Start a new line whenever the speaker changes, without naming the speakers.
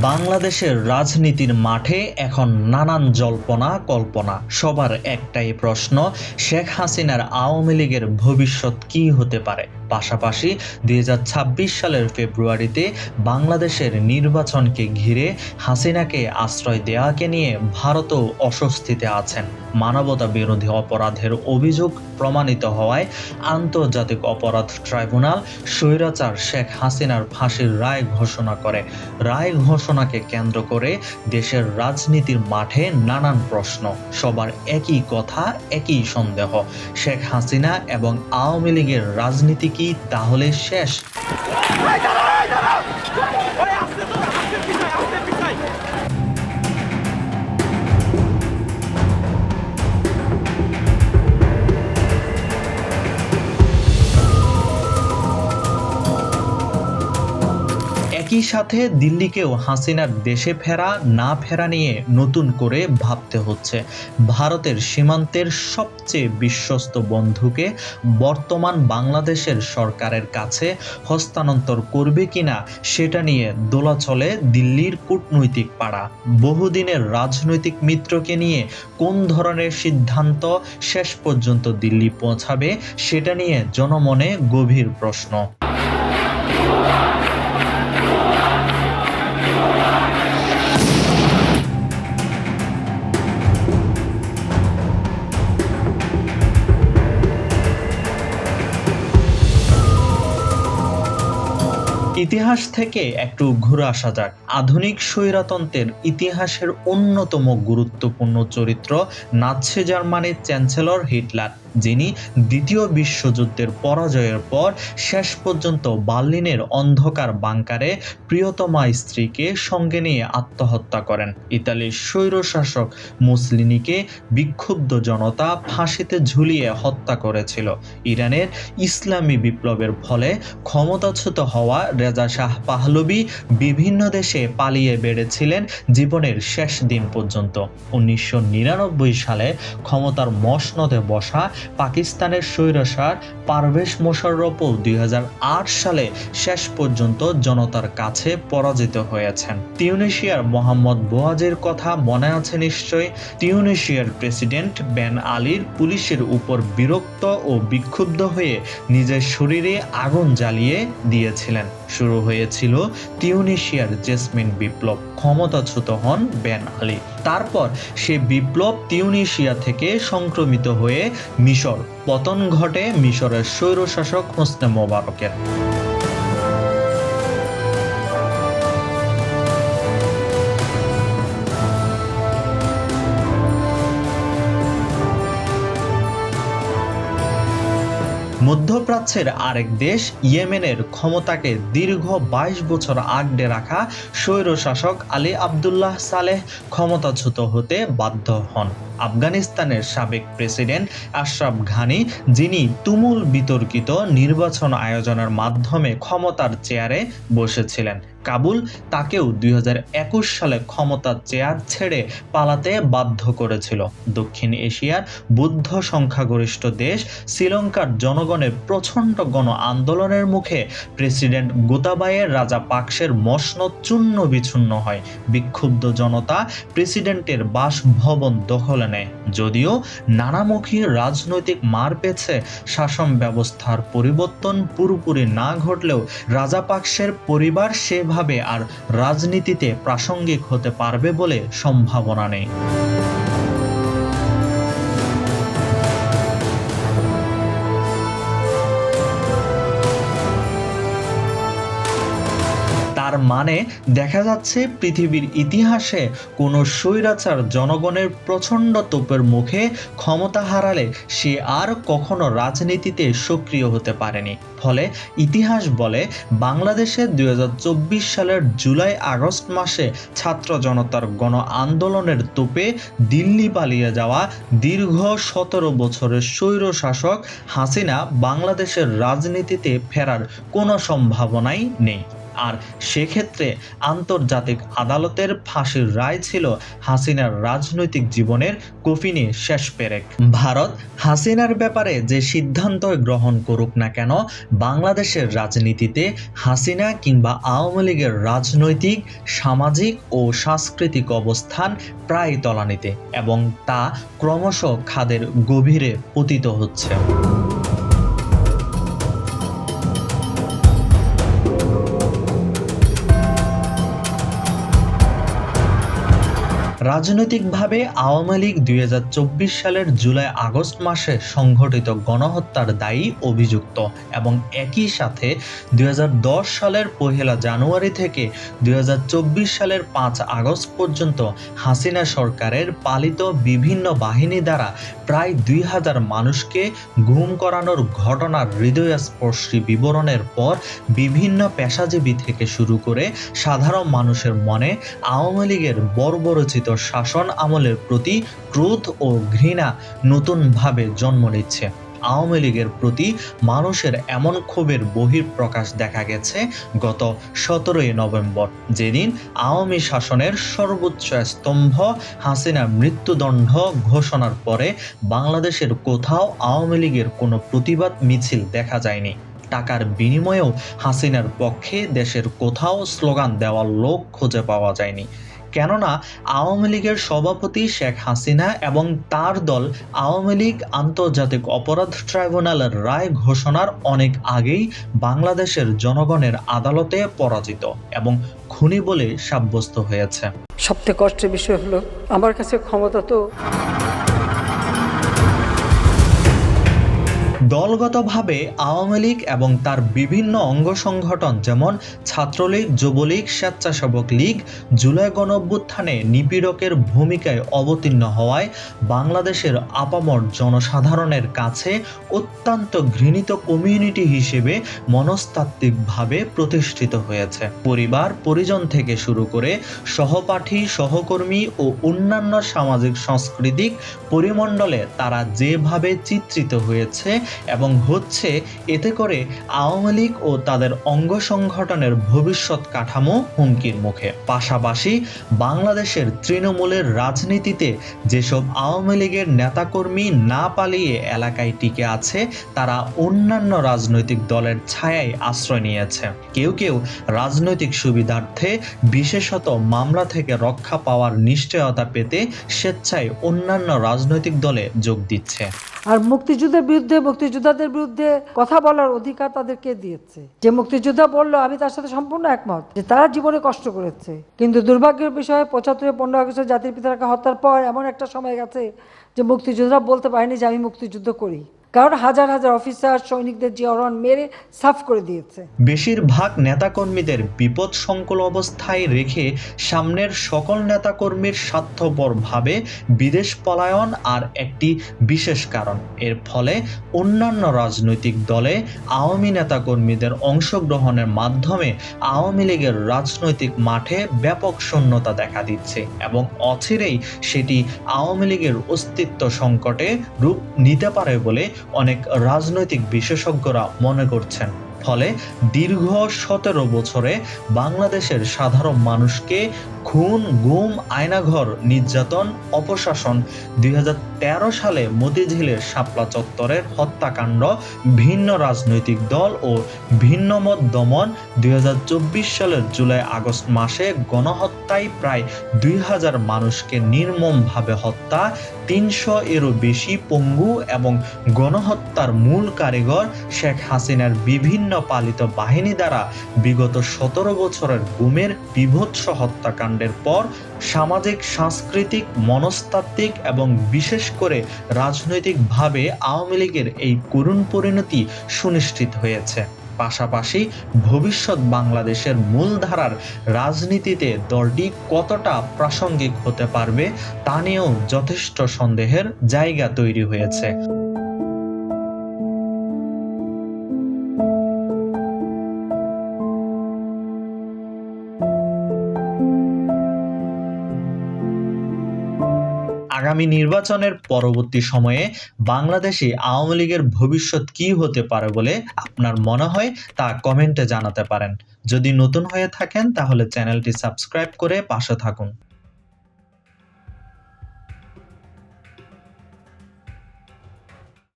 বাংলাদেশের রাজনীতির মাঠে এখন নানান জল্পনা, কল্পনা। সবার একটাই প্রশ্ন, শেখ হাসিনার আওয়ামী লীগের ভবিষ্যৎ কি হতে পারে? পাশাপাশি দু হাজার ছাব্বিশ সালের ফেব্রুয়ারিতে বাংলাদেশের নির্বাচনকে ঘিরে হাসিনাকে আশ্রয় দেওয়াকে নিয়ে ভারতও অস্বস্তিতে আছেন। মানবতা বিরোধী অপরাধের অভিযোগ প্রমাণিত হওয়ায় আন্তর্জাতিক অপরাধ ট্রাইব্যুনাল স্বৈরাচার শেখ হাসিনার ফাঁসির রায় ঘোষণা করে। রায় ঘোষণাকে কেন্দ্র করে দেশের রাজনীতির মাঠে নানান প্রশ্ন। সবার একই কথা, একই সন্দেহ। শেখ হাসিনা এবং আওয়ামী লীগের রাজনীতি কি তাহলে শেষ? একই সাথে দিল্লিকেও হাসিনার দেশে ফেরা, না ফেরা নিয়ে নতুন করে ভাবতে হচ্ছে। ভারতের সীমান্তের সবচেয়ে বিশ্বস্ত বন্ধুকে বর্তমান বাংলাদেশের সরকারের কাছে হস্তান্তর করবে কিনা সেটা নিয়ে দোলাচলে দিল্লির কূটনৈতিক পাড়া। বহুদিনের রাজনৈতিক মিত্রকে নিয়ে কোন ধরনের সিদ্ধান্ত শেষ পর্যন্ত দিল্লি পৌঁছাবে সেটা নিয়ে জনমনে গভীর প্রশ্ন। ইতিহাস থেকে একটু ঘুরে আসা যাক। আধুনিক স্বৈরতন্ত্রের ইতিহাসের অন্যতম গুরুত্বপূর্ণ চরিত্র নাৎসি জার্মানির চ্যান্সেলর হিটলার, যিনি দ্বিতীয় বিশ্বযুদ্ধের পরাজয়ের পর শেষ পর্যন্ত বার্লিনের অন্ধকার বাংকারে প্রিয়তমা স্ত্রীকে সঙ্গে নিয়ে আত্মহত্যা করেন। ইতালির স্বৈরশাসক মুসলিনিকে বিক্ষুব্ধ জনতা ফাঁসিতে ঝুলিয়ে হত্যা করেছিল। ইরানের ইসলামী বিপ্লবের ফলে ক্ষমতাচ্যুত হওয়া রেজা শাহ পাহলবি বিভিন্ন দেশে পালিয়ে বেড়েছিলেন জীবনের শেষ দিন পর্যন্ত। উনিশশো নিরানব্বই সালে ক্ষমতার মসনদে বসা পাকিস্তানের স্বৈরসার পারভেজ মোশাররফও দুই সালে শেষ পর্যন্ত জনতার কাছে পরাজিত হয়েছেন। তিউনেশিয়ার মোহাম্মদ বোয়াজের কথা মনে আছে নিশ্চয় তিউনেশিয়ার প্রেসিডেন্ট বেন আলীর পুলিশের উপর বিরক্ত ও বিক্ষুব্ধ হয়ে নিজের শরীরে আগুন জ্বালিয়ে দিয়েছিলেন। শুরু হয়েছিল তিউনিশিয়ার জেসমিন বিপ্লব ক্ষমতাচ্যুত হন বেন আলী। তারপর সে বিপ্লব তিউনিশিয়া থেকে সংক্রমিত হয়ে মিশর, পতন ঘটে মিশরের স্বৈরশাসক হোসনে মোবারকের। মধ্যপ্রাচ্যের আরেক দেশ ইয়েমেনের ক্ষমতাকে দীর্ঘ বাইশ বছর আগড়ে রাখা স্বৈরশাসক আলী আবদুল্লাহ সালেহ ক্ষমতাচ্যুত হতে বাধ্য হন। আফগানিস্তানের সাবেক প্রেসিডেন্ট আশরাফ ঘানি, যিনি তুমুল বিতর্কিত নির্বাচন আয়োজনের মাধ্যমে ক্ষমতার চেয়ারে বসেছিলেন। কাবুল তাকেও দুই হাজার একুশ সালে ক্ষমতার চেয়ার ছেড়ে পালাতে বাধ্য করেছিল। দক্ষিণ এশিয়ার বুদ্ধ সংখ্যাগরিষ্ঠ দেশ শ্রীলঙ্কার জনগণের প্রচণ্ড গণ আন্দোলনের মুখে প্রেসিডেন্ট গোতাবায়ের রাজা পাকসের মসনদ চূর্ণ বিচ্ছুন্ন হয়। বিক্ষুব্ধ জনতা প্রেসিডেন্টের বাসভবন দখলে নেয়। যদিও নানামুখী রাজনৈতিক মার পেছে শাসন ব্যবস্থার পরিবর্তন পুরোপুরি না ঘটলেও রাজাপাকসের পরিবার সেভাবে আর রাজনীতিতে প্রাসঙ্গিক হতে পারবে বলে সম্ভাবনা নেই। মানে দেখা যাচ্ছে পৃথিবীর ইতিহাসে কোনো স্বৈরাচার জনগণের প্রচণ্ড তোপের মুখে ক্ষমতা হারালে সে আর কখনো রাজনীতিতে সক্রিয় হতে পারেনি। ফলে ইতিহাস বলে বাংলাদেশে দুই হাজার চব্বিশ সালের জুলাই আগস্ট মাসে ছাত্র জনতার গণ আন্দোলনের তোপে দিল্লি পালিয়ে যাওয়া দীর্ঘ সতেরো বছরের স্বৈর শাসক হাসিনা বাংলাদেশের রাজনীতিতে ফেরার কোনো সম্ভাবনাই নেই। আর সেক্ষেত্রে আন্তর্জাতিক আদালতের ফাঁসির রায় ছিল হাসিনার রাজনৈতিক জীবনের কফিনে শেষ পেরেক। ভারত হাসিনার ব্যাপারে যে সিদ্ধান্ত গ্রহণ করুক না কেন, বাংলাদেশের রাজনীতিতে হাসিনা কিংবা আওয়ামী লীগের রাজনৈতিক, সামাজিক ও সাংস্কৃতিক অবস্থান প্রায় তলানিতে এবং তা ক্রমশ খাদের গভীরে পতিত হচ্ছে। রাজনৈতিকভাবে আওয়ামী লীগ দুই হাজার চব্বিশ সালের জুলাই আগস্ট মাসে সংঘটিত গণহত্যার দায়ী অভিযুক্ত এবং একই সাথে দুই হাজার দশ সালের পহেলা জানুয়ারি থেকে দু হাজার চব্বিশ সালের পাঁচ আগস্ট পর্যন্ত হাসিনা সরকারের পালিত বিভিন্ন বাহিনী দ্বারা প্রায় দুই হাজার মানুষকে গুম করানোর ঘটনার হৃদয়স্পর্শী বিবরণের পর বিভিন্ন পেশাজীবী থেকে শুরু করে সাধারণ মানুষের মনে আওয়ামী লীগের বর্বরচিত শাসন আমলের প্রতি ক্রোধ ও ঘৃণা নতুনভাবে জন্ম নিচ্ছে। আওয়ামী লীগের প্রতি মানুষের এমন ক্ষোভের বহিঃপ্রকাশ দেখা গেছে গত সতেরোই নভেম্বর। যেদিন আওয়ামী শাসনের সর্বোচ্চ স্তম্ভ হাসিনা মৃত্যুদণ্ড ঘোষণার পরে বাংলাদেশের কোথাও আওয়ামী লীগের কোনো প্রতিবাদ মিছিল দেখা যায়নি। টাকার বিনিময়েও হাসিনার পক্ষে দেশের কোথাও স্লোগান দেওয়ার লোক খুঁজে পাওয়া যায়নি। কেননা আওয়ামী লীগের সভাপতি শেখ হাসিনা এবং তার দল আওয়ামী লীগ আন্তর্জাতিক অপরাধ ট্রাইব্যুনালের রায় ঘোষণার অনেক আগেই বাংলাদেশের জনগণের আদালতে পরাজিত এবং খুনি বলে সাব্যস্ত হয়েছে।
সবথেকে কষ্টের বিষয় হলো, আমার কাছে ক্ষমতা তো
দলগতভাবে আওয়ামী লীগ এবং তার বিভিন্ন অঙ্গ সংগঠন যেমন ছাত্রলীগ, যুবলীগ, স্বেচ্ছাসেবক লীগ, জুলাই গণঅভ্যুত্থানে নিপীড়কের ভূমিকায় অবতীর্ণ হওয়ায় বাংলাদেশের আপামর জনসাধারণের কাছে অত্যন্ত ঘৃণিত কমিউনিটি হিসেবে মনস্তাত্ত্বিকভাবে প্রতিষ্ঠিত হয়েছে। পরিবার, পরিজন থেকে শুরু করে সহপাঠী, সহকর্মী ও অন্যান্য সামাজিক, সাংস্কৃতিক পরিমণ্ডলে তারা যেভাবে চিত্রিত হয়েছে এবং হচ্ছে এতে করে আওয়ামী লীগ ও তাদের অঙ্গ সংগঠনের ভবিষ্যৎ কাঠামো হুমকির মুখে। পাশাপাশি বাংলাদেশের তৃণমূলের রাজনীতিতে যেসব আওয়ামী লীগের নেতাকর্মী না পালিয়ে এলাকায় টিকে আছে, তারা অন্যান্য রাজনৈতিক দলের ছায়ায় আশ্রয় নিয়েছে। কেউ কেউ রাজনৈতিক সুবিধার্থে বিশেষত মামলা থেকে রক্ষা পাওয়ার নিশ্চয়তা পেতে স্বেচ্ছায় অন্যান্য রাজনৈতিক দলে যোগ দিচ্ছে।
আর মুক্তিযুদ্ধের বিরুদ্ধে মুক্তিযোদ্ধাদের বিরুদ্ধে কথা বলার অধিকার তাদেরকে দিয়েছে। যে মুক্তিযোদ্ধা বলল, আমি তার সাথে সম্পূর্ণ একমত যে তারা জীবনে কষ্ট করেছে। কিন্তু দুর্ভাগ্যের বিষয়ে পঁচাত্তরে পনেরো আগস্টের জাতির পিতাকে হত্যার পর এমন একটা সময় গেছে যে মুক্তিযোদ্ধা বলতে পারেনি যে আমি মুক্তিযুদ্ধ করি। কারণ হাজার হাজার অফিসার, সৈনিকদের জিয়রন মেরে সাফ করে দিয়েছে।
বেশিরভাগ নেতাকর্মীদের বিপদ সংকুল অবস্থায় রেখে সামনের সকল নেতাকর্মীর স্বার্থপরভাবে বিদেশ পলায়ন আর একটি বিশেষ কারণ। এর ফলে অন্যান্য রাজনৈতিক দলে আওয়ামী নেতাকর্মীদের অংশগ্রহণের মাধ্যমে আওয়ামী লীগের রাজনৈতিক মাঠে ব্যাপক শূন্যতা দেখা দিচ্ছে এবং অচিরেই সেটি আওয়ামী লীগের অস্তিত্ব সংকটে রূপ নিতে পারে বলে অনেক রাজনৈতিক বিশেষজ্ঞরা মনে করছেন। ফলে দীর্ঘ সতেরো বছরে বাংলাদেশের সাধারণ মানুষকে খুন, গুম, আয়নাঘর, নির্যাতন, অপশাসন, দুই হাজার তেরো সালে মতিঝিলের শাপলা চত্বরের হত্যাকাণ্ড, ভিন্ন রাজনৈতিক দল ও ভিন্নমত দমন দুই হাজার চব্বিশ সালের জুলাই আগস্ট মাসে গণহত্যায় প্রায় দুই হাজার মানুষকে নির্মমভাবে হত্যা, তিনশো এরও বেশি পঙ্গু এবং গণহত্যার মূল কারিগর শেখ হাসিনার বিভিন্ন পালিত বাহিনী দ্বারা বিগত সতেরো বছরের গুমের বিভৎস হত্যাকাণ্ডের পর সামাজিক, সাংস্কৃতিক, মনস্তাত্ত্বিক এবং বিশেষ করে রাজনৈতিকভাবে আওয়ামী লীগের এই করুণ পরিণতি সুনিশ্চিত হয়েছে। পাশাপাশি ভবিষ্যৎ বাংলাদেশের মূলধারার রাজনীতিতে দলটি কতটা প্রাসঙ্গিক হতে পারবে তা নিয়েও যথেষ্ট সন্দেহের জায়গা তৈরি হয়েছে। আগামী নির্বাচনের পরবর্তী সময়ে বাংলাদেশে আওয়ামী লীগের ভবিষ্যৎ কি হতে পারে বলে আপনার মনে হয় তা কমেন্টে জানাতে পারেন। যদি নতুন হয়ে থাকেন তাহলে চ্যানেলটি সাবস্ক্রাইব করে পাশে থাকুন।